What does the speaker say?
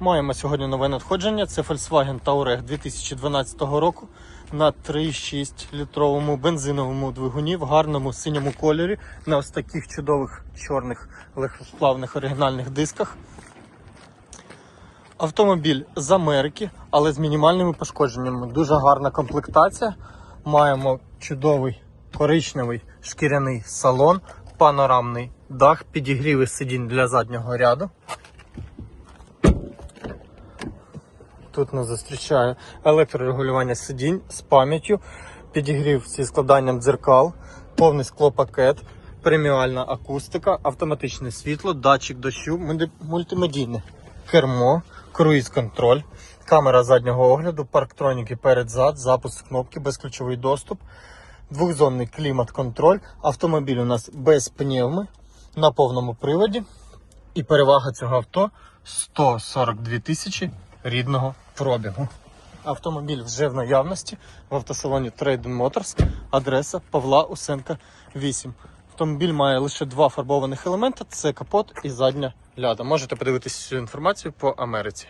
Маємо сьогодні нове надходження. Це Volkswagen Touareg 2012 року на 3,6 літровому бензиновому двигуні в гарному синьому кольорі на ось таких чудових чорних легкосплавних оригінальних дисках. Автомобіль з Америки, але з мінімальними пошкодженнями. Дуже гарна комплектація. Маємо чудовий коричневий шкіряний салон, панорамний дах, підігріви сидінь для заднього ряду. Тут нас зустрічає електрорегулювання сидінь з пам'яттю, підігрів зі складанням дзеркал, повний склопакет, преміальна акустика, автоматичне світло, датчик дощу, мультимедійне кермо, круїз-контроль, камера заднього огляду, парктроніки перед-зад, запуск кнопки, безключовий доступ, двохзонний клімат-контроль. Автомобіль у нас без пневми на повному приводі. І перевага цього авто 142 тисячі рідного пробігу. Автомобіль вже в наявності в автосалоні Trade Motors, адреса Павла Усенка 8. Автомобіль має лише два фарбованих елемента: це капот і задня ляда. Можете подивитися цю інформацію по Америці.